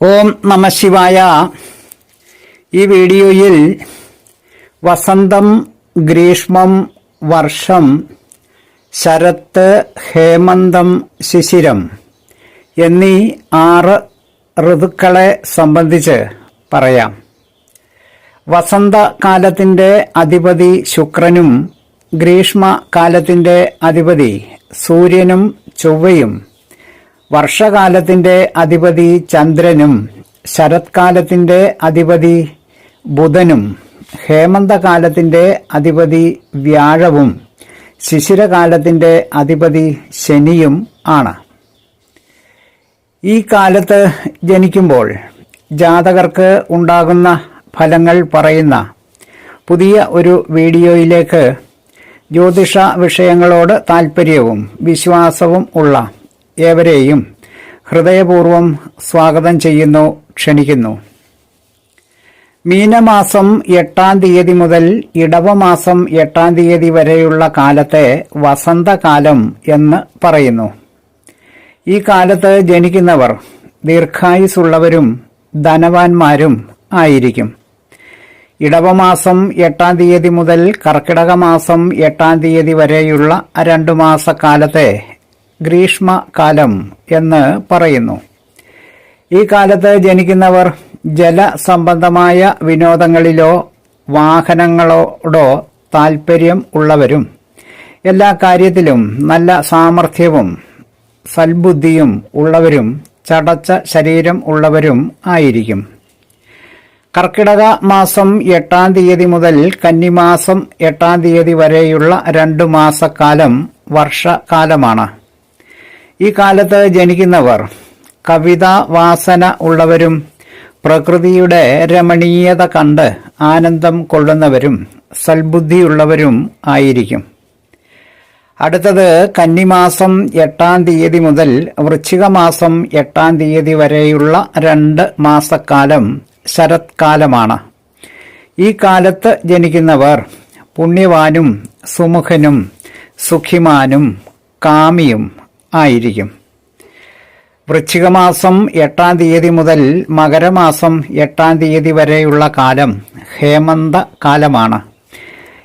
ഓം നമ ശിവായ. ഈ വീഡിയോയിൽ വസന്തം ഗ്രീഷ്മം വർഷം ശരത്ത് ഹേമന്തം ശിശിരം എന്നീ ആറ് ഋതുക്കളെ സംബന്ധിച്ച് പറയാം. വസന്തകാലത്തിന്റെ അധിപതി ശുക്രനും ഗ്രീഷ്മകാലത്തിന്റെ അധിപതി സൂര്യനും ചൊവ്വയും വർഷകാലത്തിന്റെ അധിപതി ചന്ദ്രനും ശരത്കാലത്തിന്റെ അധിപതി ബുധനും ഹേമന്തകാലത്തിന്റെ അധിപതി വ്യാഴവും ശിശിരകാലത്തിന്റെ അധിപതി ശനിയും ആണ്. ഈ കാലത്ത് ജനിക്കുമ്പോൾ ജാതകർക്ക് ഉണ്ടാകുന്ന ഫലങ്ങൾ പറയുന്ന പുതിയ ഒരു വീഡിയോയിലേക്ക് ജ്യോതിഷ വിഷയങ്ങളോട് താൽപ്പര്യവും വിശ്വാസവും ഉള്ള ഏവരെയും ഹൃദയപൂർവം സ്വാഗതം ചെയ്യുന്നു ക്ഷണിക്കുന്നു. മീനമാസം എട്ടാം തീയതി മുതൽ ഇടവമാസം എട്ടാം തീയതി വരെയുള്ള കാലത്തെ വസന്തകാലം എന്ന് പറയുന്നു. ഈ കാലത്ത് ജനിക്കുന്നവർ ദീർഘായുസുള്ളവരും ധനവാന്മാരും ആയിരിക്കും. ഇടവമാസം എട്ടാം തീയതി മുതൽ കർക്കിടക മാസം എട്ടാം തീയതി വരെയുള്ള രണ്ടു മാസക്കാലത്തെ ഗ്രീഷ്മകാലം എന്ന് പറയുന്നു. ഈ കാലത്ത് ജനിക്കുന്നവർ ജലസംബന്ധമായ വിനോദങ്ങളിലോ വാഹനങ്ങളോടോ താൽപ്പര്യം ഉള്ളവരും എല്ലാ കാര്യത്തിലും നല്ല സാമർഥ്യവും സൽബുദ്ധിയും ഉള്ളവരും ചടച്ച ശരീരം ഉള്ളവരും ആയിരിക്കും. കർക്കിടക മാസം എട്ടാം തീയതി മുതൽ കന്നിമാസം എട്ടാം തീയതി വരെയുള്ള രണ്ടു മാസക്കാലം വർഷകാലമാണ്. ഈ കാലത്ത് ജനിക്കുന്നവർ കവിതാ വാസന ഉള്ളവരും പ്രകൃതിയുടെ രമണീയത കണ്ട് ആനന്ദം കൊള്ളുന്നവരും സൽബുദ്ധിയുള്ളവരും ആയിരിക്കും. അടുത്തത് കന്നിമാസം എട്ടാം തീയതി മുതൽ വൃശ്ചികമാസം എട്ടാം തീയതി വരെയുള്ള രണ്ട് മാസക്കാലം ശരത്കാലമാണ്. ഈ കാലത്ത് ജനിക്കുന്നവർ പുണ്യവാനും സുമുഖനും സുഖിമാനും കാമിയും ആയിരിക്കും. വൃശ്ചികമാസം എട്ടാം തീയതി മുതൽ മകരമാസം എട്ടാം തീയതി വരെയുള്ള കാലം ഹേമന്ത കാലമാണ്.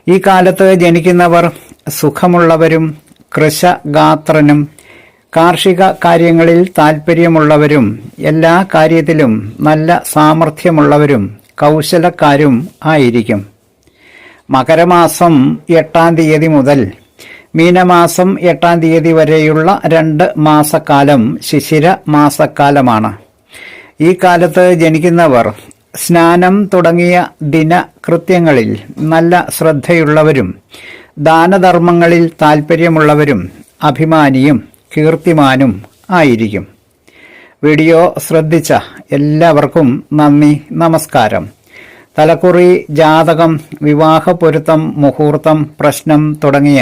ഈ കാലത്ത് ജനിക്കുന്നവർ സുഖമുള്ളവരും കൃഷഗാത്രനും കാർഷിക കാര്യങ്ങളിൽ താൽപ്പര്യമുള്ളവരും എല്ലാ കാര്യത്തിലും നല്ല സാമർഥ്യമുള്ളവരും കൗശലക്കാരും ആയിരിക്കും. മകരമാസം എട്ടാം തീയതി മുതൽ മീനമാസം എട്ടാം തീയതി വരെയുള്ള രണ്ട് മാസക്കാലം ശിശിര മാസക്കാലമാണ്. ഈ കാലത്ത് ജനിക്കുന്നവർ സ്നാനം തുടങ്ങിയ ദിനകൃത്യങ്ങളിൽ നല്ല ശ്രദ്ധയുള്ളവരും ദാനധർമ്മങ്ങളിൽ താൽപ്പര്യമുള്ളവരും അഭിമാനിയും കീർത്തിമാനും ആയിരിക്കും. വീഡിയോ ശ്രദ്ധിച്ച എല്ലാവർക്കും നന്ദി നമസ്കാരം. തലക്കുറി ജാതകം വിവാഹ പൊരുത്തം മുഹൂർത്തം പ്രശ്നം തുടങ്ങിയ